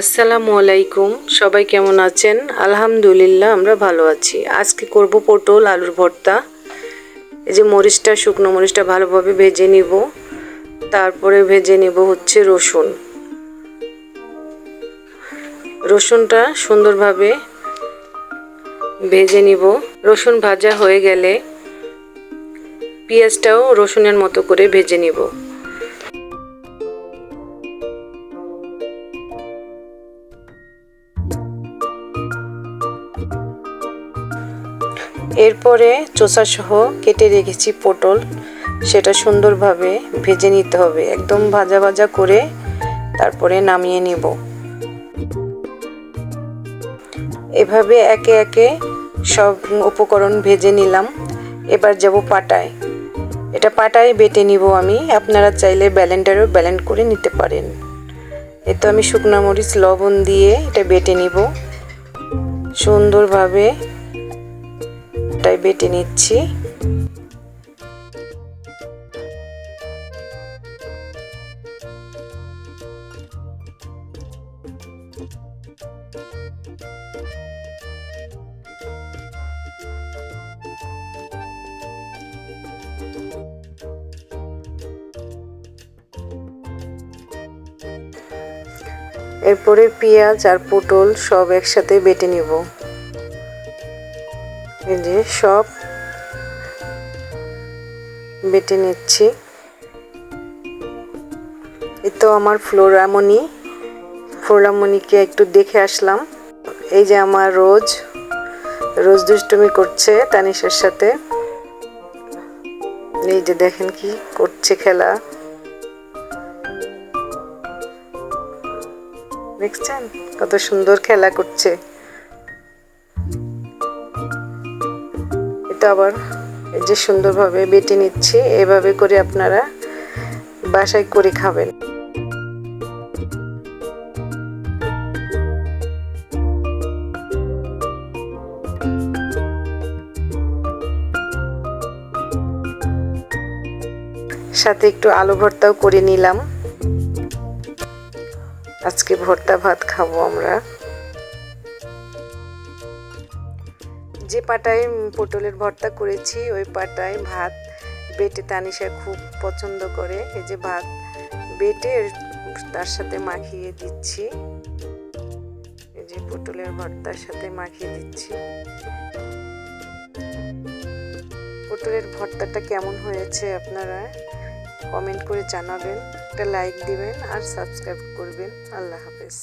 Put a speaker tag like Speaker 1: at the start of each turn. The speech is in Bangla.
Speaker 1: আসসালামু আলাইকুম। সবাই কেমন আছেন? আলহামদুলিল্লাহ, আমরা ভালো আছি। আজকে করব পটল আলুর ভর্তা। এই যে মরিচটা, শুকনো মরিচটা ভালোভাবে ভেজে নিব। তারপরে ভেজে নিব হচ্ছে রসুন। রসুনটা সুন্দরভাবে ভেজে নিব। রসুন ভাজা হয়ে গেলে পেঁয়াজটাও রসুনের মতো করে ভেজে নিব। এরপরে চোষাসহ কেটে রেখেছি পটল। সেটা সুন্দরভাবে ভেজে নিতে হবে। একদম ভাজা ভাজা করে তারপরে নামিয়ে নিব। এভাবে একে একে সব উপকরণ ভেজে নিলাম। এবার যাব পাটায়। এটা পাটায় বেটে নিব আমি। আপনারা চাইলে ব্যালেন্ডারও ব্যালেন্ড করে নিতে পারেন। এ তো আমি শুকনো মরিচ, লবণ দিয়ে এটা বেটে নিব। সুন্দরভাবে এটাই বেটে নিচ্ছি। এরপরে পেঁয়াজ আর পটল সব একসাথে বেটে নিব। এই যে সব বেটে নিচ্ছি। এই তো আমার ফ্লোরামনি ফ্লোরামণিকে একটু দেখে আসলাম। এই যে আমার রোজ। রোজ দুষ্টুমি করছে তানিশের সাথে। এই যে দেখেন কি করছে খেলা। দেখছেন? কত সুন্দর খেলা করছে। এটা আবার যে সুন্দরভাবে বেটে নিচ্ছি। এভাবে করে আপনারা বাসায় করে খাবেন। সাথে একটু আলু ভর্তাও করে নিলাম। আজকে ভর্তা ভাত খাব আমরা। যে পাটায় পটলের ভর্তা করেছি, ওই পাটায় ভাত বেটে তানিশা খুব পছন্দ করে। এই যে ভাত বেটে তার সাথে মাখিয়ে দিচ্ছি। এই যে পটলের ভর্তার সাথে মাখিয়ে দিচ্ছি। পটলের ভর্তাটা কেমন হয়েছে আপনারা কমেন্ট করে জানাবেন, একটা লাইক দিবেন আর সাবস্ক্রাইব করবেন। আল্লাহ হাফেজ।